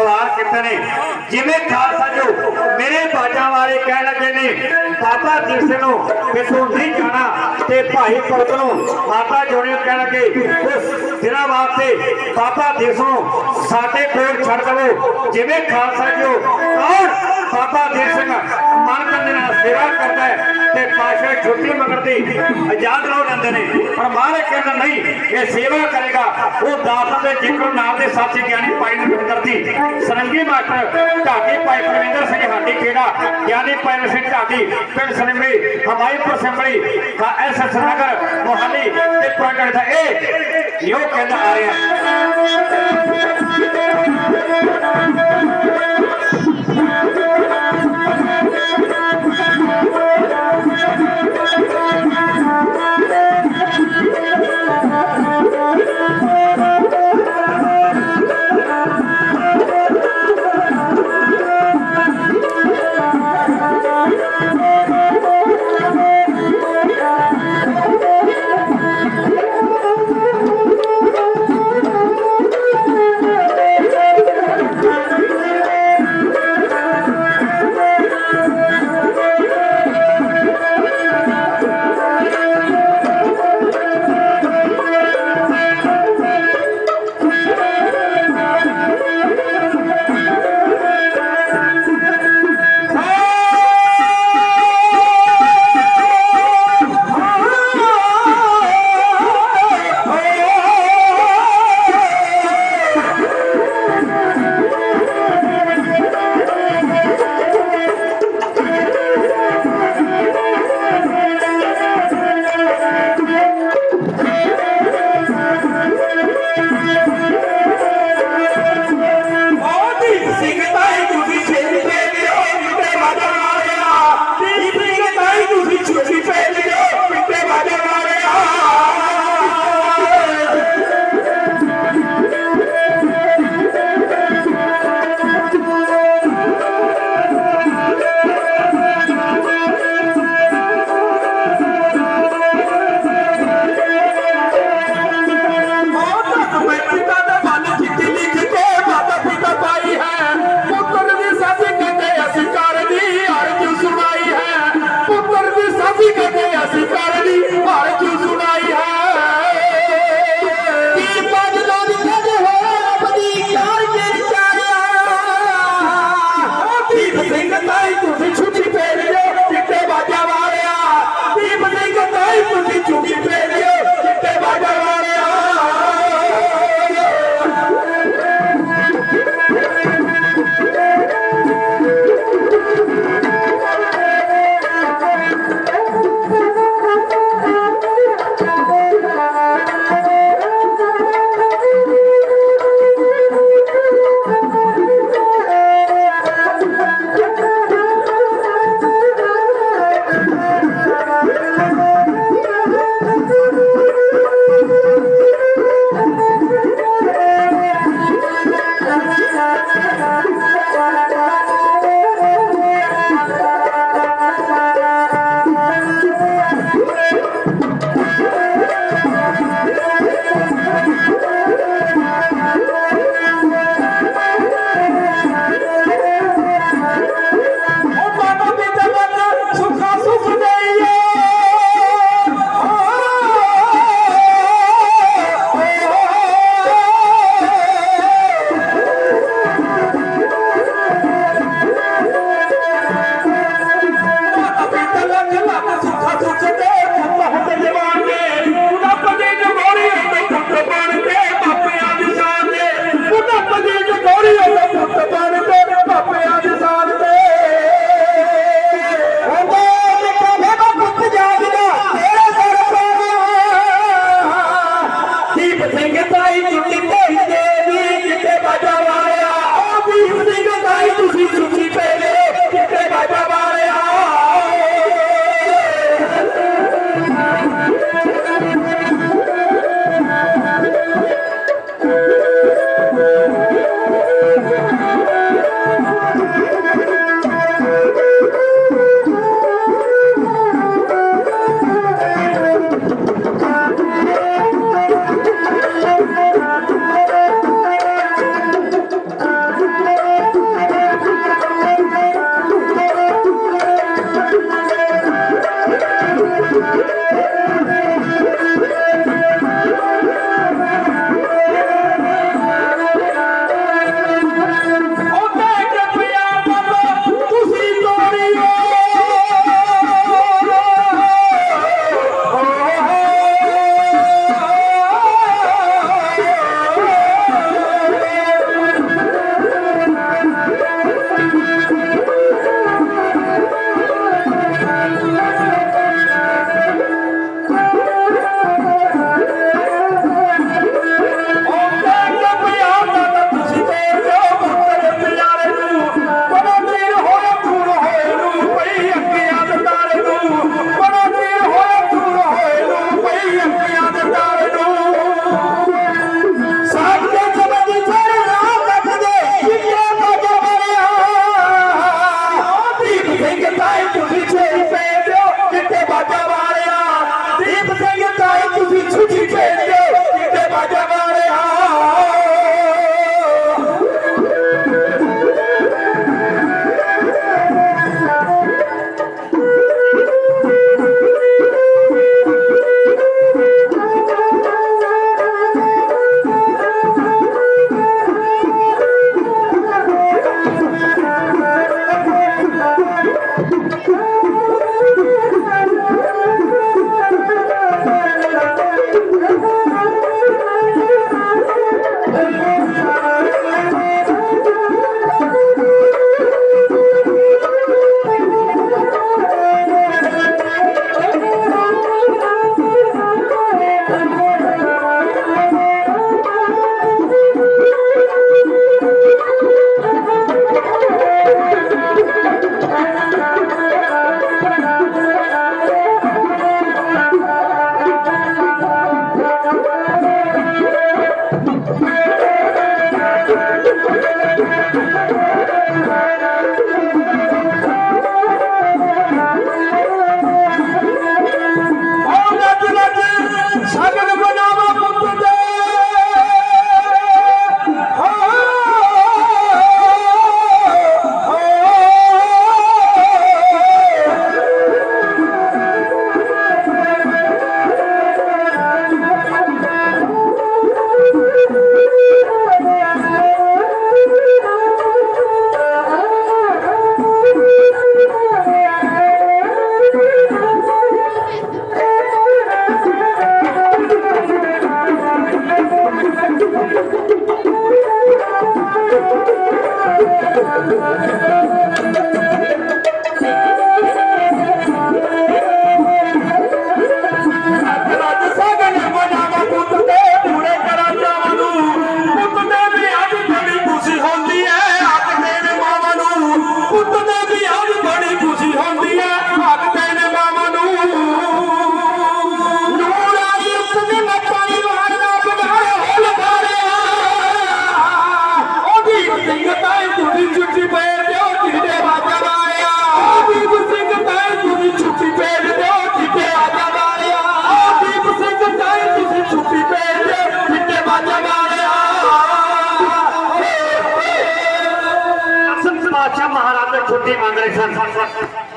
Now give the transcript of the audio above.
ਸਵਾਰ ਕੀਤੇ ਨੇ? ਜਿਵੇਂ ਖਾਲਸਾ ਜੋ, ਮੇਰੇ ਬਾਜਾਂ ਵਾਲੇ ਕਹਿਣ ਲੱਗੇ ਨੇ ਬਾਬਾ ਦੀਪ ਸਿੰਘ ਨੂੰ ਕਿ ਨਹੀਂ ਜਾਣਾ ਤੇ ਭਾਈ ਪੁੱਤ ਨੂੰ ਮਾਤਾ ਜੋੜੀ ਨੂੰ ਕਹਿਣ ਲੱਗੇ, ਉਸ ਦਿਨਾਂ ਵਾਸਤੇ ਬਾਬਾ ਦੀਪ ਨੂੰ ਸਾਡੇ ਕੋਲ ਛੱਡ ਦਵੋ। ਜਿਵੇਂ ਖਾਲਸਾ ਜੋ, ਕੌਣ ਬਾਬਾ ਦੀਪ ਸਿੰਘ ਮਨ ਨਾਲ ਸੇਵਾ ਕਰਦਾ ਹੈ ਤੇ ਪਾਸ਼ਾ ਛੁੱਟੀ ਮੰਗਣ ਆਜ਼ਾਦ ਰਹੋ ਲੈਂਦੇ ਨੇ। ਪਰ ਮਹਾਰਾਜ ਕਹਿੰਦਾ ਨਹੀਂ, ਇਹ ਸੇਵਾ ਕਰੇਗਾ। ਉਹ ਦਾਤ ਦੇ ਜ਼ਿਕਰ ਨਾਮ ਦੇ ਸੱਚੇ ਗਿਆਨੀ ਭਾਈ ਨਰਿੰਦਰ ਦੀ ਸਰੰਗੀ ਮਾਸਟਰ ਢਾਡੀ ਭਾਈ ਪ੍ਰਵਿੰਦਰ ਸਿੰਘ ਹਾਡੀ ਖੇੜਾ, ਗਿਆਨੀ ਭਾਈ ਸਿੰਘ ਢਾਡੀ, ਪਿੰਡ ਸਨਮੀ ਹਮਾਇਪੁਰ ਸੰਭਲੀ ਐਸ ਐਸ ਨਗਰ, ਮੋਹਾਲੀ ਤੇ ਪ੍ਰਗਟ ਦਾ ਇਹ ਇਹੋ ਕਹਿੰਦਾ ਆ ਰਿਹਾ আপনার Obrigado. ਛੁੱਟੀ ਮੰਗ ਰਹੇ ਸਨ ਇਹ